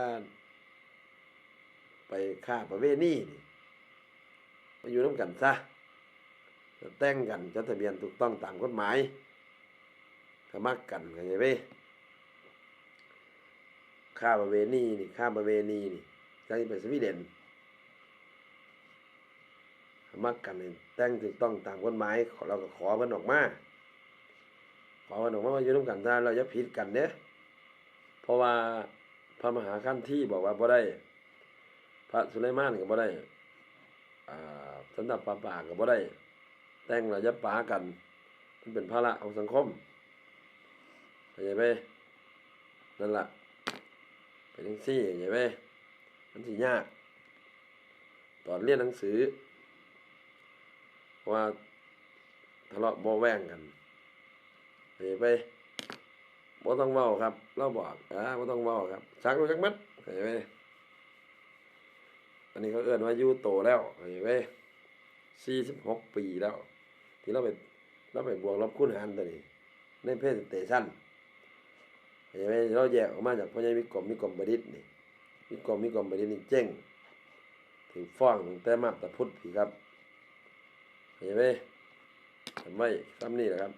ว่าไปฆ่าประเวณีนี่มาอยู่น้ำกันซะจะแต่งกันจดทะเบียนถูกต้องตามกฎหมายถ้ามักกันเข้าใจไหมฆ่าประเวณีนี่ฆ่าประเวณีนี่จังสิไปสวีเดนถ้ามักกันแต่งถูกต้องตามกฎหมายเราก็ขอเพิ่นออกมาขอเพิ่นออกมามาอยู่น้ำกันซะเราอย่าผิดกันเด้เพราะว่า พระมหาคันที่บอกว่าบ่ได้ พระสุไลมานก็บ่ได้สันดับปาปาก็บ่ได้ แต่งระยะป่ากัน มันเป็นภาระของสังคมเข้าใจไหมนั่นล่ะเป็นจังซี่เข้าใจไหมมันสิยาก ตอนเรียนหนังสือ ว่าทะเลาะบ่แว้งกันเข้าใจไหม บ่ต้องเว้าครับ เราบอกอ่าบ่ต้องเว้าครับชักรู้จักมัดเข้าใจไหมอันนี้เขาเอื้อนว่าอายุโตแล้วเห็นไหมสี่สิบหกปีแล้ว ที่เราไปเราไปบวกลบคูณหารตัวนี้ในเพศสเตชันเห็นไหมเราแยกออกมาจากพ่อใหญ่มิกรมมิกรมบดิษฐ์นี่มิกรมมิกรมบดิษฐ์นี่เจ๊งถือฟ้องตั้งแต่มาบตะพุทธผีครับเห็นไหมทำไมซ้ำนี่แหละครับ